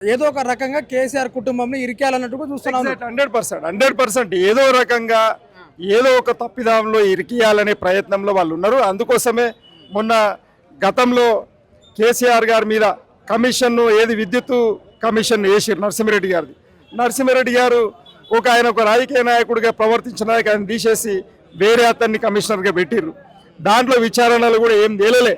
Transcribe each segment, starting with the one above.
ఏదో ఒక రకంగా కేసీఆర్ కుటుంబంని ఇరికేయాలన్నట్టుగా చూస్తున్నాం హండ్రెడ్ పర్సెంట్ హండ్రెడ్ పర్సెంట్ ఏదో రకంగా ఏదో ఒక తప్పిదాంలో ఇరికియాలనే ప్రయత్నంలో వాళ్ళు ఉన్నారు. అందుకోసమే మొన్న గతంలో కేసీఆర్ గారి మీద కమిషన్ను ఏది విద్యుత్ కమిషన్ వేసారు నరసింహారెడ్డి గారిది. నరసింహారెడ్డి గారు ఒక ఆయన ఒక రాజకీయ నాయకుడిగా ప్రవర్తించిన ఆయన తీసేసి వేరే అతన్ని కమిషనర్గా పెట్టిర్రు. దాంట్లో విచారణలు కూడా ఏం తేలలే.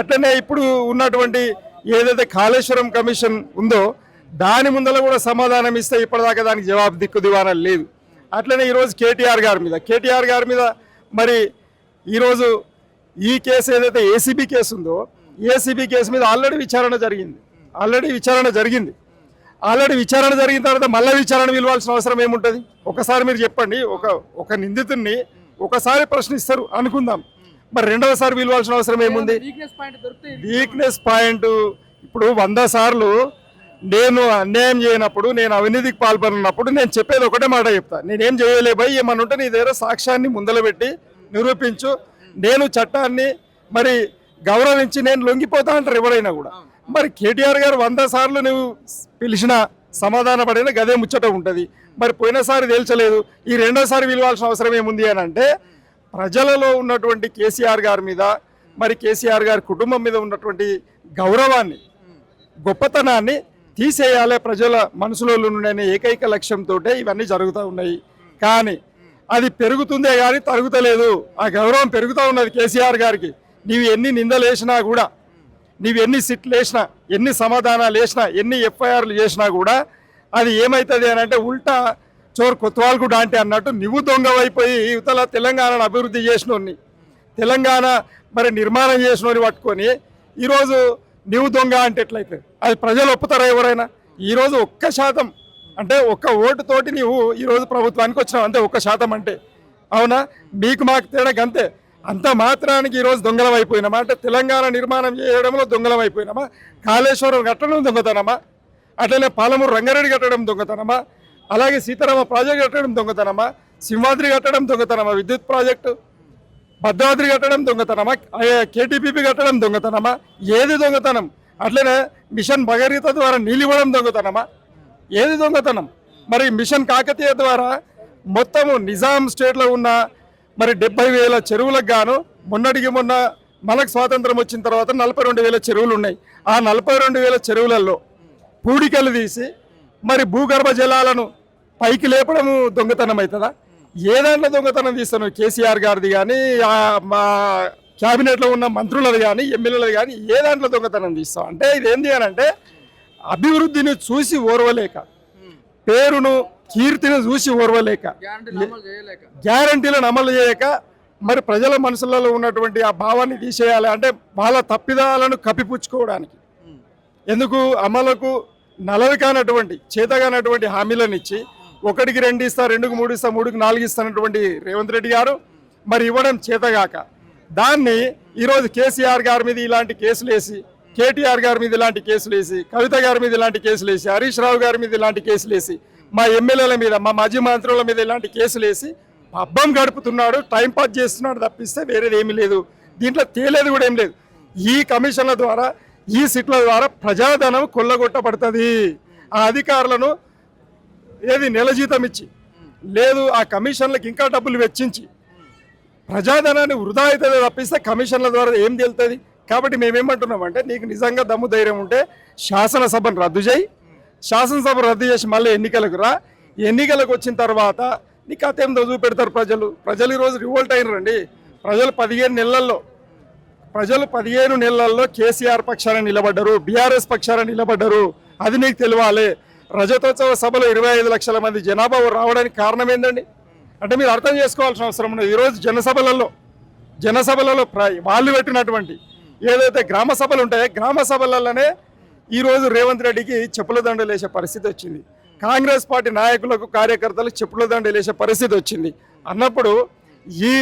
అట్లనే ఇప్పుడు ఉన్నటువంటి ఏదైతే కాళేశ్వరం కమిషన్ ఉందో దాని ముందర కూడా సమాధానం ఇస్తే ఇప్పటిదాకా దానికి జవాబు దిక్కు దివానా లేదు. అట్లనే ఈరోజు కేటీఆర్ గారి మీద కేటీఆర్ గారి మీద మరి ఈరోజు ఈ కేసు ఏదైతే ఏసీబీ కేసు ఉందో ఏసీబీ కేసు మీద ఆల్రెడీ విచారణ జరిగింది. ఆల్రెడీ విచారణ జరిగింది. ఆల్రెడీ విచారణ జరిగిన తర్వాత మళ్ళీ విచారణ పిలవాల్సిన అవసరం ఏముంటుంది? ఒకసారి మీరు చెప్పండి ఒక ఒక నిందితుడిని ఒకసారి ప్రశ్నిస్తారు అనుకుందాం. మరి రెండవసారి పిలవాల్సిన అవసరం ఏముంది? వీక్నెస్ పాయింట్ దొరికితే వీక్నెస్ పాయింట్ ఇప్పుడు వంద సార్లు నేను అన్యాయం చేయనప్పుడు నేను అవినీతికి పాల్పడినప్పుడు నేను చెప్పేది ఒకటే మాట చెప్తా. నేనేం చేయలే భయ్ ఏమన్నా ఉంటే నీ దగ్గర సాక్ష్యాన్ని ముందల పెట్టి నిరూపించు. నేను చట్టాన్ని మరి గౌరవించి నేను లొంగిపోతా అంటారు ఎవరైనా కూడా. మరి కేటీఆర్ గారు వంద సార్లు నువ్వు పిలిచిన సమాధాన పడిన గదే ముచ్చట ఉంటుంది. మరి పోయినసారి తేల్చలేదు. ఈ రెండోసారి పిలవాల్సిన అవసరం ఏముంది అని అంటే ప్రజలలో ఉన్నటువంటి కేసీఆర్ గారి మీద మరి కేసీఆర్ గారి కుటుంబం మీద ఉన్నటువంటి గౌరవాన్ని గొప్పతనాన్ని తీసేయాలి ప్రజల మనసులో ఉండే ఏకైక లక్ష్యంతో ఇవన్నీ జరుగుతూ ఉన్నాయి. కానీ అది పెరుగుతుందే కానీ తరుగుతలేదు. ఆ గౌరవం పెరుగుతూ ఉన్నది కేసీఆర్ గారికి. నీవు ఎన్ని నిందలు వేసినా కూడా నీవు ఎన్ని సిట్లు వేసినా ఎన్ని సమాధానాలు వేసినా ఎన్ని ఎఫ్ఐఆర్లు చేసినా కూడా అది ఏమవుతుంది అని అంటే ఉల్టా చోరు కొత్తవాళ్ళకు డాంటే అన్నట్టు నువ్వు దొంగవైపోయి యువతల తెలంగాణను అభివృద్ధి చేసినోన్ని తెలంగాణ మరి నిర్మాణం చేసినోని పట్టుకొని ఈరోజు నీవు దొంగ అంటే ఎట్లయితే? అది ప్రజలు ఒప్పుతారా ఎవరైనా? ఈరోజు ఒక్క శాతం అంటే ఒక్క ఓటుతోటి నీవు ఈరోజు ప్రభుత్వానికి వచ్చినావు అంతే ఒక్క శాతం అంటే. అవునా? మీకు మాకు తేడా అంతే అంత మాత్రానికి ఈరోజు దొంగలం అయిపోయినామా అంటే తెలంగాణ నిర్మాణం చేయడంలో దొంగలం అయిపోయినామా కాళేశ్వరం కట్టడం దొంగతనమా? అట్లనే పాలమూరు రంగారెడ్డి కట్టడం దొంగతనమా? అలాగే సీతారామ ప్రాజెక్ట్ కట్టడం దొంగతనమా? సింహాద్రి కట్టడం దొంగతనమా? విద్యుత్ ప్రాజెక్టు? భద్రాద్రి కట్టడం దొంగతనమా? కేటీపీపీ కట్టడం దొంగతనమా? ఏది దొంగతనం? అట్లనే మిషన్ భగీరథ ద్వారా నీళ్ళు ఇవ్వడం దొంగతనమా? ఏది దొంగతనం? మరి మిషన్ కాకతీయ ద్వారా మొత్తము నిజాం స్టేట్లో ఉన్న మరి డెబ్బై వేల చెరువులకు గాను మొన్నటికి మొన్న మనకు స్వాతంత్రం వచ్చిన తర్వాత నలభై రెండు వేల చెరువులు ఉన్నాయి. ఆ నలభై రెండు వేల చెరువులలో పూడికలు తీసి మరి భూగర్భ జలాలను పైకి లేపడము దొంగతనం అవుతుందా ఏ దాంట్లో దొంగతనం తీస్తాను కేసీఆర్ గారిది కానీ మా క్యాబినెట్లో ఉన్న మంత్రులది కానీ ఎమ్మెల్యేలది కానీ ఏ దాంట్లో దొంగతనం తీస్తాం అంటే ఇది ఏంది అని అంటే అభివృద్ధిని చూసి ఓర్వలేక పేరును కీర్తిని చూసి ఓర్వలేక గ్యారంటీలను అమలు చేయక మరి ప్రజల మనసులలో ఉన్నటువంటి ఆ భావాన్ని తీసేయాలి అంటే వాళ్ళ తప్పిదాలను కప్పిపుచ్చుకోవడానికి. ఎందుకు? అమలుకు నలవి కానటువంటి చేతగానటువంటి హామీలను ఇచ్చి ఒకటికి రెండు ఇస్తా రెండుకు మూడు ఇస్తా మూడుకి నాలుగు ఇస్తానటువంటి రేవంత్ రెడ్డి గారు మరి ఇవ్వడం చేతగాక. దాన్ని ఈరోజు కేసీఆర్ గారి మీద ఇలాంటి కేసులు వేసి కేటీఆర్ గారి మీద ఇలాంటి కేసులు వేసి కవిత గారి మీద ఇలాంటి కేసులు వేసి హరీష్ రావు గారి మీద ఇలాంటి కేసులు వేసి మా ఎమ్మెల్యేల మీద మా మాజీ మంత్రుల మీద ఇలాంటి కేసులు వేసి పబ్బం గడుపుతున్నాడు టైం పాస్ చేస్తున్నాడు తప్పిస్తే వేరేది ఏమీ లేదు. దీంట్లో తేలేదు కూడా ఏం లేదు. ఈ కమిషన్ల ద్వారా ఈ సిట్ల ద్వారా ప్రజాధనం కొల్లగొట్టబడుతుంది. ఆ అధికారులను ఏది నెల జీతం ఇచ్చి లేదు ఆ కమిషన్లకు ఇంకా డబ్బులు వెచ్చించి ప్రజాధనాన్ని వృధా అవుతుంది తప్పిస్తే కమిషన్ల ద్వారా ఏం తెలుస్తుంది కాబట్టి మేమేమంటున్నామంటే నీకు నిజంగా దమ్ము ధైర్యం ఉంటే శాసనసభను రద్దు చేయి. శాసనసభ రద్దు చేసి మళ్ళీ ఎన్నికలకు రా. ఎన్నికలకు వచ్చిన తర్వాత నీ కథ ఏం చూపెడతారు ప్రజలు. ప్రజలు ఈరోజు రివోల్ట్ అయినరండి. ప్రజలు పదిహేను నెలల్లో ప్రజలు పదిహేను నెలల్లో కేసీఆర్ పక్షాన నిలబడ్డరు బీఆర్ఎస్ పక్షాన నిలబడ్డరు. అది నీకు తెలియాలి. రజతోత్సవ సభలో ఇరవై ఐదు లక్షల మంది జనాభా రావడానికి కారణం ఏంటండి అంటే మీరు అర్థం చేసుకోవాల్సిన అవసరం ఉన్నది. ఈరోజు జనసభలలో జనసభలలో ప్ర- వాళ్ళు పెట్టినటువంటి ఏదైతే గ్రామ సభలు ఉంటాయో గ్రామ సభలలోనే ఈరోజు రేవంత్ రెడ్డికి చెప్పుల దండలు వేసే పరిస్థితి వచ్చింది. కాంగ్రెస్ పార్టీ నాయకులకు కార్యకర్తలకు చెప్పుల దండలు వేసే పరిస్థితి వచ్చింది. అన్నప్పుడు ఈ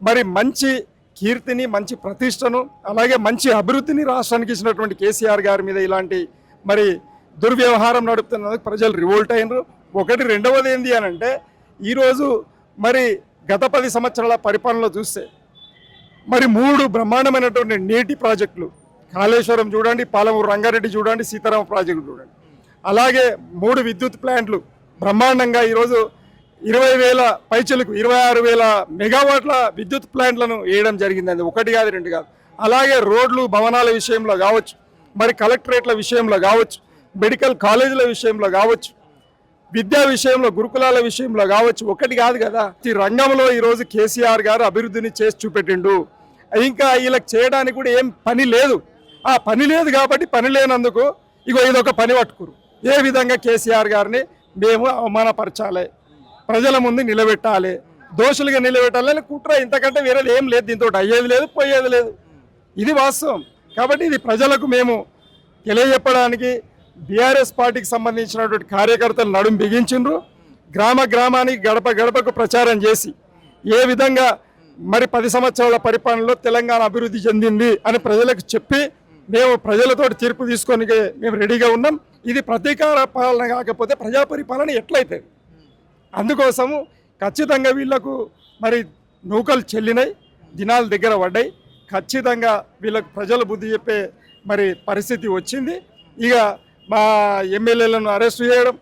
మరి మంచి కీర్తిని మంచి ప్రతిష్టను అలాగే మంచి అభివృద్ధిని రాష్ట్రానికి ఇచ్చినటువంటి కేసీఆర్ గారి మీద ఇలాంటి మరి దుర్వ్యవహారం నడుపుతున్నందుకు ప్రజలు రివోల్ట్ అయినరు. ఒకటి రెండవది ఏంది అని అంటే ఈరోజు మరి గత పది సంవత్సరాల పరిపాలనలో చూస్తే మరి మూడు బ్రహ్మాండమైనటువంటి నీటి ప్రాజెక్టులు కాళేశ్వరం చూడండి పాలమూరు రంగారెడ్డి చూడండి సీతారామ ప్రాజెక్టు చూడండి. అలాగే మూడు విద్యుత్ ప్లాంట్లు బ్రహ్మాండంగా ఈరోజు ఇరవై వేల పైచలకు ఇరవై ఆరు వేల మెగావాట్ల విద్యుత్ ప్లాంట్లను వేయడం జరిగిందండి ఒకటి కాదు రెండు కాదు. అలాగే రోడ్లు భవనాల విషయంలో కావచ్చు మరి కలెక్టరేట్ల విషయంలో కావచ్చు మెడికల్ కాలేజీల విషయంలో కావచ్చు విద్యా విషయంలో గురుకులాల విషయంలో కావచ్చు ఒకటి కాదు కదా. ఈ రంగంలో ఈరోజు కేసీఆర్ గారు అభివృద్ధిని చేసి చూపెట్టిండు. ఇంకా వీళ్ళకి చేయడానికి కూడా ఏం పని లేదు. ఆ పని లేదు కాబట్టి పని లేనందుకు ఇగో ఇదొక పని పట్టుకురు. ఏ విధంగా కేసీఆర్ గారిని మేము అవమానపరచాలి? ప్రజల ముందు నిలబెట్టాలి. దోషులుగా నిలబెట్టాలి కుట్ర ఇంతకంటే వేరే ఏం లేదు. దీంతో అయ్యేది లేదు పోయేది లేదు. ఇది వాస్తవం. కాబట్టి ఇది ప్రజలకు మేము తెలియజెప్పడానికి బీఆర్ఎస్ పార్టీకి సంబంధించినటువంటి కార్యకర్తలు నడుం బిగించిండ్రు. గ్రామ గ్రామానికి గడప గడపకు ప్రచారం చేసి ఏ విధంగా మరి పది సంవత్సరాల పరిపాలనలో తెలంగాణ అభివృద్ధి చెందింది అని ప్రజలకు చెప్పి మేము ప్రజలతో తీర్పు తీసుకొని మేము రెడీగా ఉన్నాం. ఇది ప్రతీకార పాలన కాకపోతే ప్రజా పరిపాలన ఎట్లయితే. అందుకోసము ఖచ్చితంగా వీళ్ళకు మరి నూకలు చెల్లినాయి దినాలు దగ్గర పడ్డాయి. ఖచ్చితంగా వీళ్ళకు ప్రజలు బుద్ధి చెప్పే మరి పరిస్థితి వచ్చింది. ఇక మా ఎమ్మెల్యేలను అరెస్ట్ చేయడం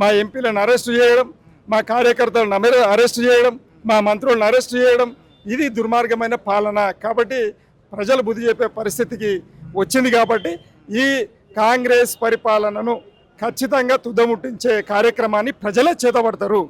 మా ఎంపీలను అరెస్ట్ చేయడం మా కార్యకర్తలను అరెస్ట్ చేయడం మా మంత్రులను అరెస్ట్ చేయడం ఇది దుర్మార్గమైన పాలన. కాబట్టి ప్రజలు బుద్ధి చెప్పే పరిస్థితికి వచ్చింది కాబట్టి ఈ కాంగ్రెస్ పరిపాలనను ఖచ్చితంగా తుదముట్టించే కార్యక్రమాన్ని ప్రజలే చేతబడతారు.